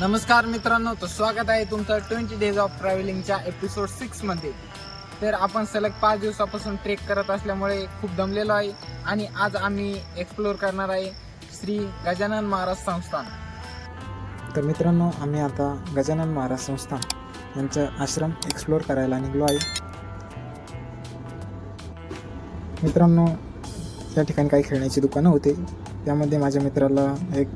नमस्कार मित्रांनो तर स्वागत आहे तुमचं ट्वेंटी डेज ऑफ ट्रॅव्हलिंगच्या एपिसोड सिक्समध्ये. तर आपण सलग पाच दिवसापासून ट्रेक करत असल्यामुळे खूप दमलेलो आहे आणि आज आम्ही एक्सप्लोर करणार आहे श्री गजानन महाराज संस्थान. तर मित्रांनो आम्ही आता गजानन महाराज संस्थान यांचं आश्रम एक्सप्लोअर करायला निघलो आहे. मित्रांनो या ठिकाणी काही खेळण्याची दुकानं होते. त्यामध्ये माझ्या मित्राला एक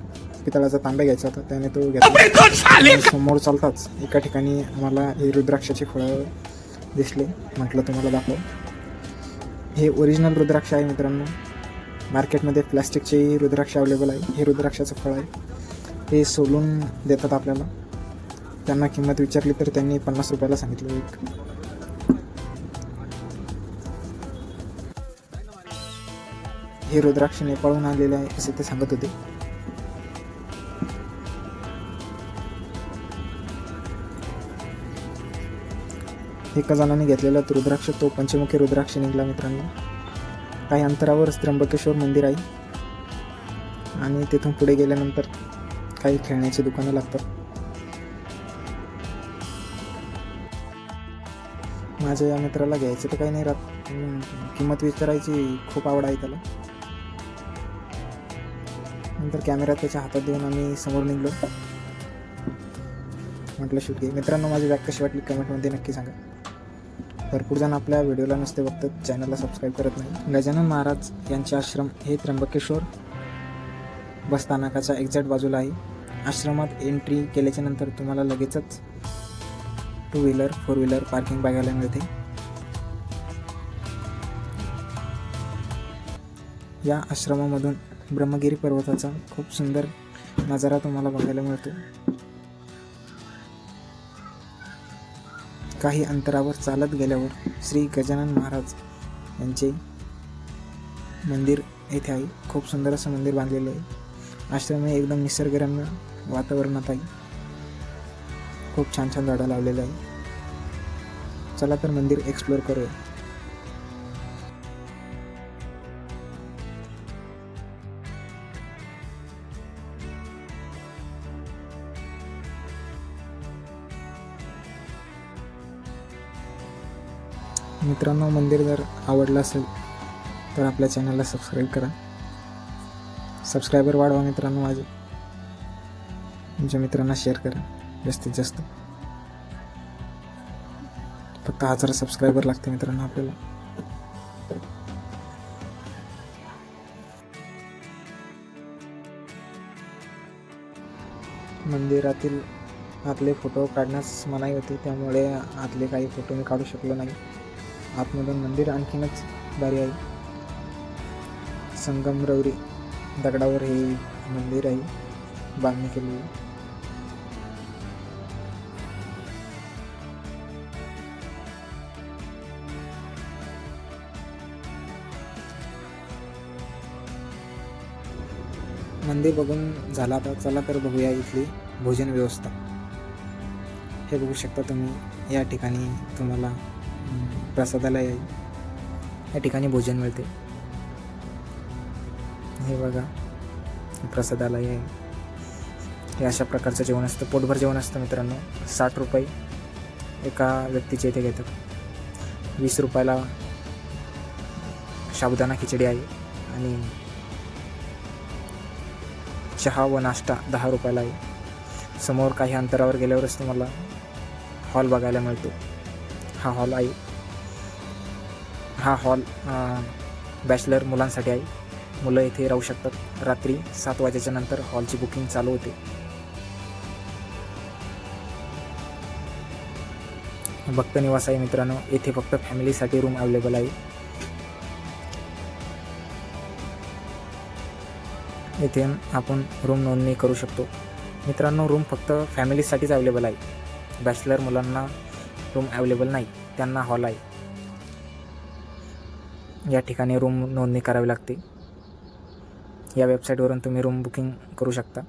पितळाचा तांब्या घ्यायचा होता त्याने तो घेतला. समोर चालताच एका ठिकाणी आम्हाला हे रुद्राक्षाचे फळं दिसले म्हटलं तुम्हाला दाखव. हे ओरिजिनल रुद्राक्ष आहे मित्रांनो. मार्केटमध्ये प्लास्टिकचे रुद्राक्ष अवेलेबल आहे. हे रुद्राक्षाचं फळ आहे. ते सोलून देतात आपल्याला. त्यांना किंमत विचारली तर त्यांनी पन्नास रुपयाला सांगितलं एक. हे रुद्राक्ष नेपाळहून आलेले आहे असे ते सांगत होते. एका जणाने घेतलेला रुद्राक्ष तो पंचमुखी रुद्राक्ष निघाला मित्रांनो. काही अंतरावर त्र्यंबकेश्वर मंदिर आहे. आणि तिथून पुढे गेल्यानंतर काही खेळण्याची दुकानं लागतात. माझ्या या मित्राला घ्यायचं तर काही नाही राहत. किंमत विचारायची खूप आवड आहे त्याला. नंतर कॅमेरा त्याच्या हातात देऊन आम्ही समोर निघलो. म्हटलं शूट घे. मित्रांनो माझी बॅग कशी वाटली? कमेंटमध्ये नक्की सांगा. भरपूर जण आपल्या व्हिडिओला नुसते बघतात चॅनलला सबस्क्राईब करत नाही गजानन महाराज यांचे आश्रम हे त्र्यंबकेश्वर बस स्थानकाच्या एक्झॅक्ट बाजूला आहे आश्रमात एंट्री केल्याच्यानंतर तुम्हाला लगेचच two wheeler four wheeler parking बघायला मिळते. या आश्रमामधून ब्रह्मगिरी पर्वताचा खूप सुंदर नजारा तुम्हाला बघायला मिळतो. काही अंतरावर चालत गेल्यावर श्री गजानन महाराज यांचे मंदिर येथे आहे. खूप सुंदर असं मंदिर बांधलेलं आहे. आश्रम हे एकदम निसर्गरम्य वातावरणात आहे. खूप छान छान झाडं लावलेलं आहे. चला तर मंदिर एक्सप्लोअर करूया. मित्रांनो मंदिर जर आवडलं असेल तर आपल्या चॅनलला सबस्क्राईब करा. सबस्क्रायबर वाढवा मित्रांनो माझे. तुमच्या मित्रांना शेअर करा. जास्तीत जास्त. फक्त हजार सबस्क्रायबर लागते मित्रांनो आपल्याला. मंदिरातील आतले फोटो काढण्यास मनाई होती त्यामुळे आतले काही फोटो मी काढू शकलो नाही. आतमधून मंदिर आणखीनच भारी आहे. संगमरवरी दगडावर हे मंदिर आहे. बांधणी केलेली. मंदिर बघून झाला आता चला तर बघूया इथली भोजन व्यवस्था. हे बघू शकता तुम्ही या ठिकाणी तुम्हाला प्रसादाला प्रसादालय आहे या ठिकाणी भोजन मिळते. हे बघा प्रसादालय आहे. हे अशा प्रकारचं जेवण असतं. पोटभर जेवण असतं मित्रांनो. साठ रुपये एका व्यक्तीचे इथे घेतात. वीस रुपयाला साबुदाणा खिचडी आहे आणि चहा व नाश्ता दहा रुपयाला आहे. समोर काही अंतरावर गेल्यावरच तुम्हाला हॉल बघायला मिळतो. हा हॉल आहे हा हॉल बॅचलर मुलांसाठी आहे मुलं इथे राहू शकतात. रात्री सात वाजेच्या नंतर हॉलची बुकिंग चालू होते. भक्त निवास आहे मित्रांनो. येथे फक्त फॅमिलीसाठी रूम अवेलेबल आहे. येथे आपण रूम नोंदणी करू शकतो. मित्रांनो रूम फक्त फॅमिलीसाठीच अवेलेबल आहे. बॅचलर मुलांना रूम अवेलेबल नाही त्यांना हॉल आहे. या ठिकाणी रूम नोंदणी करावी लागते. या वेबसाईटवरून तुम्ही रूम बुकिंग करू शकता.